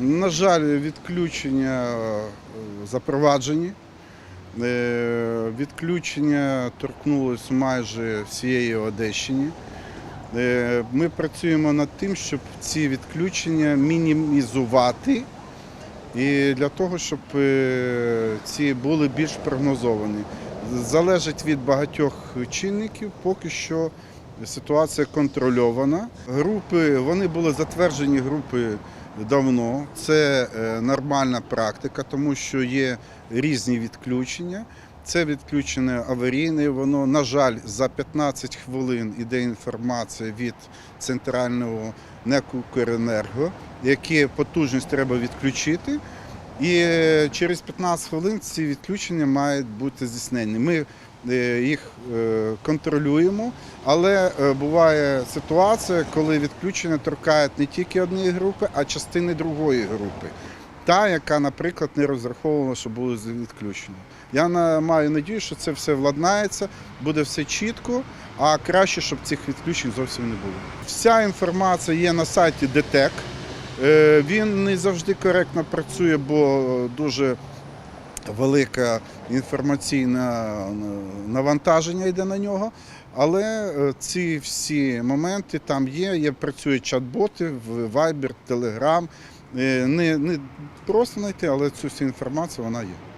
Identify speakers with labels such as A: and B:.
A: На жаль, відключення е, запроваджені. Е, Відключення торкнулось майже всієї Одещини. Е, Ми працюємо над тим, щоб ці відключення мінімізувати і для того, щоб ці були більш прогнозовані. Залежить від багатьох чинників, поки що ситуація контрольована. Групи вони були затверджені групи давно. Це е, нормальна практика, тому що є різні відключення. Це відключення аварійне. Воно, на жаль, за 15 хвилин іде інформація від центрального «Укренерго», які потужність треба відключити. І е, через 15 хвилин ці відключення мають бути здійснені. Ми їх е, контролюємо, але е, буває ситуація, коли відключення торкають не тільки однієї групи, а частини другої групи. Та, яка, наприклад, не розраховувала, що були відключені. Я маю надію, що це все владнається, буде все чітко, а краще, щоб цих відключень зовсім не було. Вся інформація є на сайті ДТЕК. Е, Він не завжди коректно працює, бо дуже велике інформаційне е, навантаження йде на нього. Але е, ці всі моменти там є. Є працюють чат-боти Viber, Telegram. Е, Не, не просто знайти, але цю всю інформацію вона є.